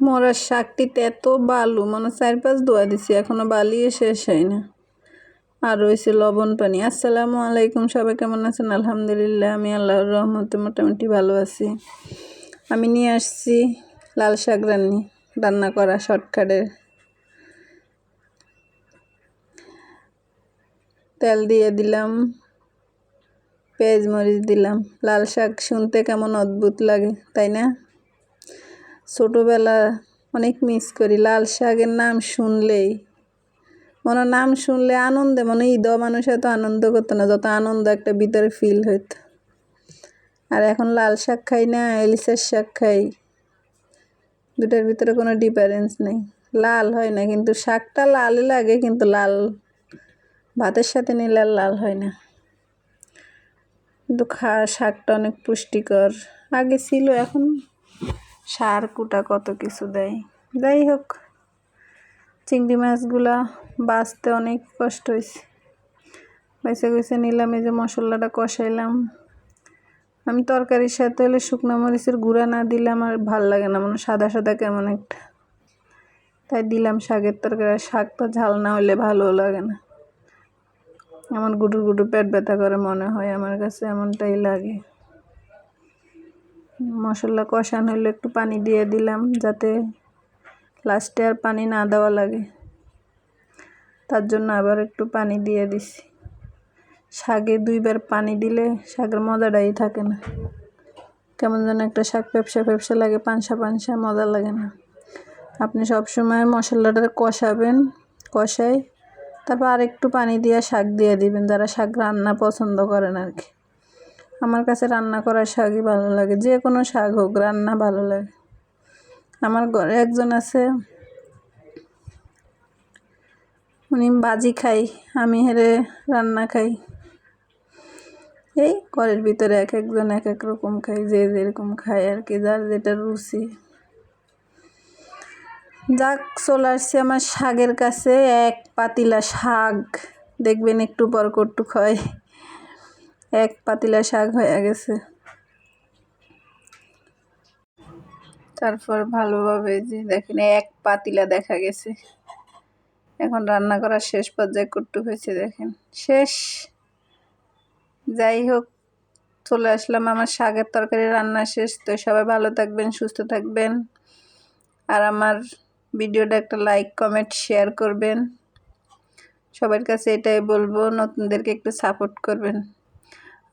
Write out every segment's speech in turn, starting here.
মরার শাকটিতে এত বালু মানে চার পাঁচ দোয়া দিছি, এখনও বালিয়ে শেষ হয় না আর রয়েছে লবণ পানি। আসসালামু আলাইকুম, সবাই কেমন আছেন? আলহামদুলিল্লাহ, আমি আল্লাহর রহমতে মোটামুটি ভালো আছি। আমি নিয়ে আসছি লাল শাক রান্নি, রান্না করা শর্টকাটের। তেল দিয়ে দিলাম, পেঁয়াজ মরিচ দিলাম। লাল শাক শুনতে কেমন অদ্ভুত লাগে, তাই না? ছোটোবেলা অনেক মিস করি। লাল শাকের নাম শুনলেই। মনে নাম শুনলে আনন্দে, মনে ঈদ, মানুষ এত আনন্দ করতো না, যত আনন্দ একটা ভিতরে ফিল হইতো। আর এখন লাল শাক খাই না এলিসের শাক খাই। দুটার ভিতরে কোনো ডিফারেন্স নেই। লাল হয় না, কিন্তু শাকটা লালই লাগে, কিন্তু লাল ভাতের সাথে নিলে আর লাল হয় না। কিন্তু খা, শাকটা অনেক পুষ্টিকর। আগে ছিল, এখন সার, কুটা কত কিছু দেয়। যাই হোক, চিংড়ি মাছগুলা বাঁচতে অনেক কষ্ট হয়েছে বেছে গেছে নিলাম, এই যে মশলাটা কষাইলাম। আমি তরকারির সাথে হলে শুকনো মরিচের গুঁড়া না দিলে আমার ভালো লাগে না মানে সাদা সাদা কেমন একটা। তাই দিলাম শাকের তরকারি শাক তো ঝাল না হলে ভালো লাগে না। আমার গুডু গুডু পেট ব্যথা করে মনে হয়, আমার কাছে এমনটাই লাগে। মশলা কষানো হলে একটু পানি দিয়ে দিলাম যাতে লাস্টে আর পানি না দেওয়া লাগে। তার জন্য আবার একটু পানি দিয়ে দিছি। শাকে দুইবার পানি দিলে শাকের মজাটাই থাকে না। কেমন যেন একটা শাক ব্যবসা ব্যবসা লাগে, পানসা পানসা, মজা লাগে না। আপনি সবসময় মশলাটা কষাবেন কষাই তারপর আরেকটু পানি দিয়ে শাক দিয়ে দিবেন, যারা শাক রান্না পছন্দ করেন আর কি। আমার কাছে রান্না করা শাকই ভালো লাগে, যে কোনো শাক হোক, রান্না ভালো লাগে। আমার ঘরে একজন আছে, উনি বাজি খাই, আমি হেরে রান্না খাই। এই ঘরের ভিতরে এক একজন এক এক রকম খাই, যে যেরকম খায় আর কি, যার যেটা রুচি। যাক, চলে আসছে আমার শাকের কাছে, এক পাতিলা শাক, দেখবেন একটু পর কটুক হয় এক পাতিলা শাক হয়ে গেছে। তারপর ভালোভাবে যে দেখেন, এক পাতিলা দেখা গেছে। এখন রান্না করার শেষ পর্যায়ে কটুক হয়েছে, দেখেন। শেষ। যাই হোক, চলে আসলাম আমার শাকের তরকারি রান্না শেষ। তো সবাই ভালো থাকবেন, সুস্থ থাকবেন। আর আমার ভিডিওটা একটা লাইক, কমেন্ট, শেয়ার করবেন। সবার কাছে এটাই বলব, নতুনদেরকে একটু সাপোর্ট করবেন।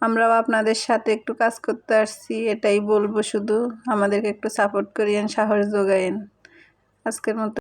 আমরাও আপনাদের সাথে একটু কাজ করতে আসছি, এটাই বলব শুধু। আমাদেরকে একটু সাপোর্ট করিয়েন, সাহস যোগায়েন। আজকের মতো